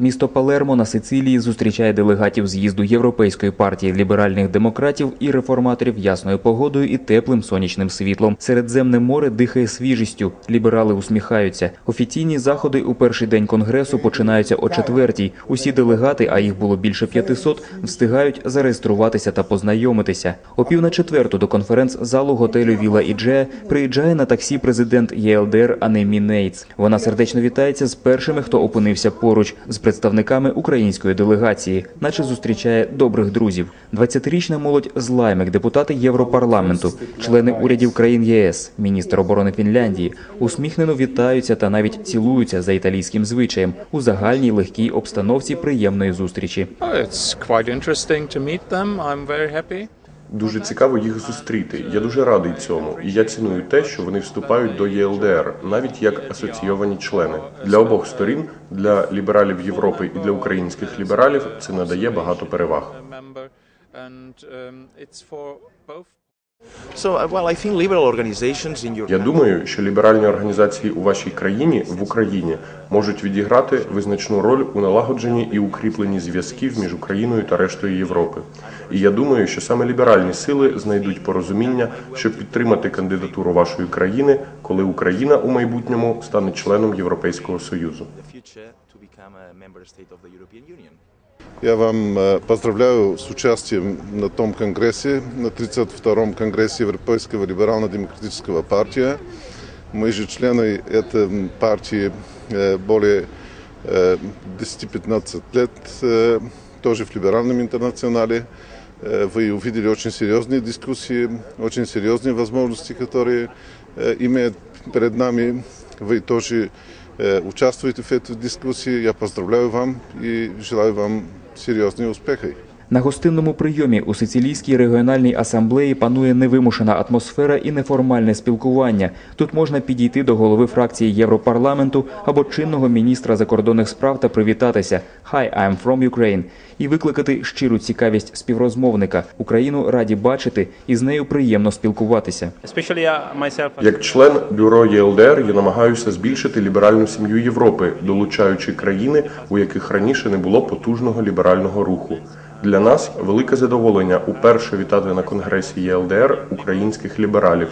Місто Палермо на Сицилії зустрічає делегатів з'їзду Європейської партії ліберальних демократів і реформаторів ясною погодою і теплим сонячним світлом. Середземне море дихає свіжістю. Ліберали усміхаються. Офіційні заходи у перший день конгресу починаються о четвертій. Усі делегати, а їх було більше 500, встигають зареєструватися та познайомитися. О пів на четверту до конференц-залу готелю Віла Іджея приїжджає на таксі президент ЄЛДР Анемі Нейтс. Вона сердечно вітається з першими, хто опинився поруч з представниками української делегації, наче зустрічає добрих друзів. 20-річна молодь з Лаймек, депутати Європарламенту, члени урядів країн ЄС, міністр оборони Фінляндії, усміхнено вітаються та навіть цілуються за італійським звичаєм у загальній легкій обстановці приємної зустрічі. Дуже цікаво їх зустріти. Я дуже радий цьому, і я ціную те, що вони вступають до ЄЛДР, навіть як асоційовані члени. Для обох сторін, для лібералів Європи і для українських лібералів, це надає багато переваг. Uh, Я думаю, що ліберальні організації у вашій країні в Україні можуть відіграти визначну роль у налагодженні і укріпленні зв'язків між Україною та рештою Європи. І я думаю, що саме ліберальні сили знайдуть порозуміння, щоб підтримати кандидатуру вашої країни, коли Україна у майбутньому стане членом Європейського союзу. Я вам э, поздравляю с участием на том конгрессе, на 32-м конгрессе Европейского либерально-демократического партия. Мы же члены этой партии э, более э, 10-15 лет, э, тоже в либеральном интернационале. Э, Вы увидели очень серьезные дискуссии, очень серьезные возможности, которые э, имеют перед нами. Вы тоже э, участвуете в этой дискуссии. Я поздравляю вам и желаю вам серьезные успехи. На гостинному прийомі у Сицилійській регіональній асамблеї панує невимушена атмосфера і неформальне спілкування. Тут можна підійти до голови фракції Європарламенту або чинного міністра закордонних справ та привітатися «Hi, I'm from Ukraine» і викликати щиру цікавість співрозмовника. Україну раді бачити і з нею приємно спілкуватися. Як член бюро ЄЛДР я намагаюся збільшити ліберальну сім'ю Європи, долучаючи країни, у яких раніше не було потужного ліберального руху. Для нас велике задоволення уперше вітати на конгресі ЄЛДР українських лібералів.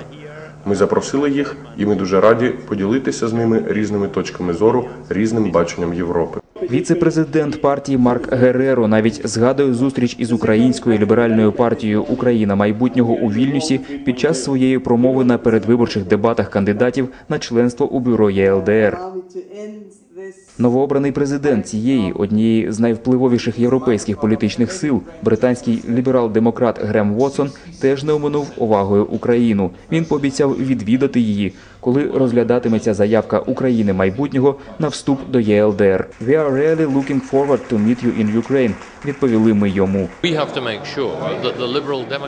Ми запросили їх, і ми дуже раді поділитися з ними різними точками зору, різним баченням Європи. Віце-президент партії Марк Гереро навіть згадує зустріч із українською ліберальною партією Україна майбутнього у Вільнюсі під час своєї промови на передвиборчих дебатах кандидатів на членство у бюро ЄЛДР. Новообраний президент цієї однієї з найвпливовіших європейських політичних сил, британський ліберал-демократ Грем Вотсон, теж не оминув увагою Україну. Він пообіцяв відвідати її, коли розглядатиметься заявка України майбутнього на вступ до ЄЛДР. «We are really looking forward to meet you in Ukraine», відповіли ми йому.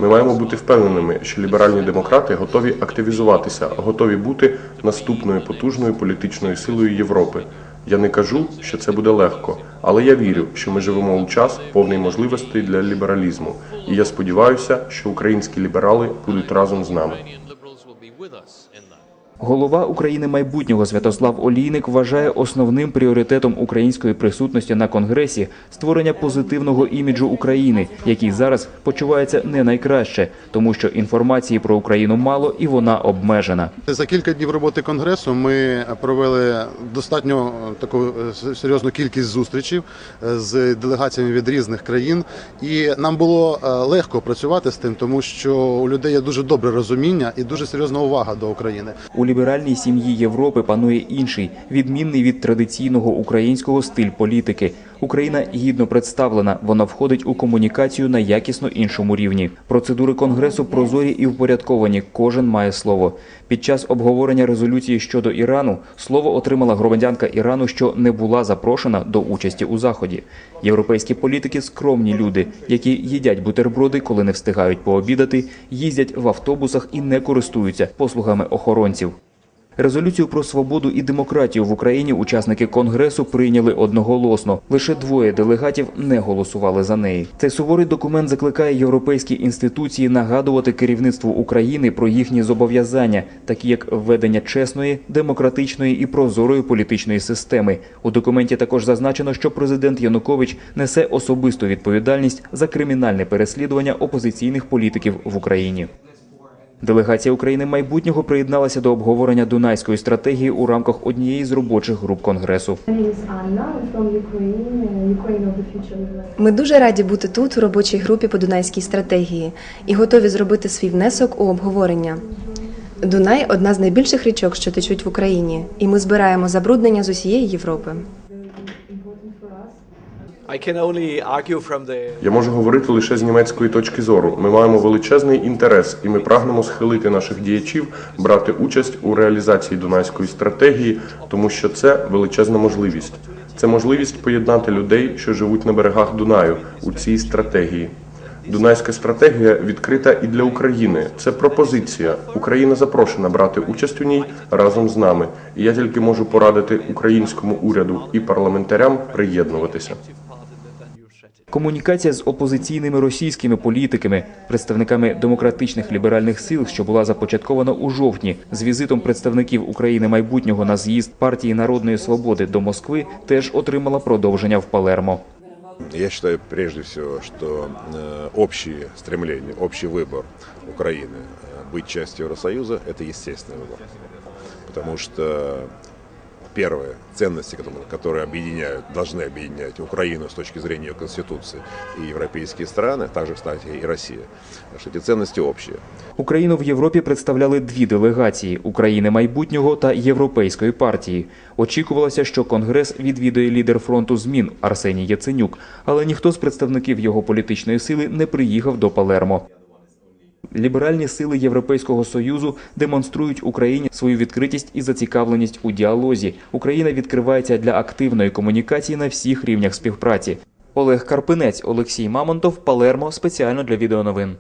Ми маємо бути впевненими, що ліберальні демократи готові активізуватися, готові бути наступною потужною політичною силою Європи. Я не кажу, що це буде легко, але я вірю, що ми живемо у час повний можливостей для лібералізму. І я сподіваюся, що українські ліберали будуть разом з нами. Голова України майбутнього Святослав Олійник вважає основним пріоритетом української присутності на конгресі створення позитивного іміджу України, який зараз почувається не найкраще, тому що інформації про Україну мало і вона обмежена. За кілька днів роботи конгресу ми провели достатньо таку е, серйозну кількість зустрічей е, з делегаціями від різних країн, і нам було е, легко працювати з тим, тому що у людей є дуже добре розуміння і дуже серйозна увага до України. Ліберальній сім'ї Європи панує інший, відмінний від традиційного українського стиль політики. Україна гідно представлена, вона входить у комунікацію на якісно іншому рівні. Процедури конгресу прозорі і впорядковані. Кожен має слово. Під час обговорення резолюції щодо Ірану слово отримала громадянка Ірану, що не була запрошена до участі у заході. Європейські політики скромні люди, які їдять бутерброди, коли не встигають пообідати, їздять в автобусах і не користуються послугами охоронців. Резолюцію про свободу і демократію в Україні учасники конгресу прийняли одноголосно. Лише двоє делегатів не голосували за неї. Цей суворий документ закликає європейські інституції нагадувати керівництву України про їхні зобов'язання, такі як введення чесної, демократичної і прозорої політичної системи. У документі також зазначено, що президент Янукович несе особисту відповідальність за кримінальне переслідування опозиційних політиків в Україні. Делегація України майбутнього приєдналася до обговорення Дунайської стратегії у рамках однієї з робочих груп конгресу. Ми дуже раді бути тут у робочій групі по Дунайській стратегії і готові зробити свій внесок у обговорення. Дунай одна з найбільших річок, що течуть в Україні, і ми збираємо забруднення з усієї Європи. Я можу говорити лише з німецької точки зору. Ми маємо величезний інтерес, і ми прагнемо схилити наших діячів брати участь у реалізації Дунайської стратегії, тому що це величезна можливість. Це можливість поєднати людей, що живуть на берегах Дунаю, у цій стратегії. Дунайська стратегія відкрита і для України. Це пропозиція. Україна запрошена брати участь у ній разом з нами. І я тільки можу порадити українському уряду і парламентарям приєднуватися. Комунікація з опозиційними російськими політиками, представниками демократичних ліберальних сил, що була започаткована у жовтні, з візитом представників України майбутнього на з'їзд партії Народної свободи до Москви, теж отримала продовження в Палермо. Я считаю прежде всего, что э, общие стремления, общий выбор Украины э, быть частью Евросоюза – это естественный выбор. Потому что первые ценности, которые, которые объединяют, должны объединять Украину с точки зрения ее конституции и европейские страны, также, кстати, и Россия, что эти ценности общие. Україну в Європі представляли дві делегації України майбутнього та Європейської партії. Очікувалося, що Конгрес відвідує лідер фронту змін Арсеній Яценюк, але ніхто з представників його політичної сили не приїхав до Палермо. Ліберальні сили Європейського союзу демонструють Україні свою відкритість і зацікавленість у діалозі. Україна відкривається для активної комунікації на всіх рівнях співпраці. Олег Карпинець, Олексій Мамонтов, Палермо спеціально для відеоновин.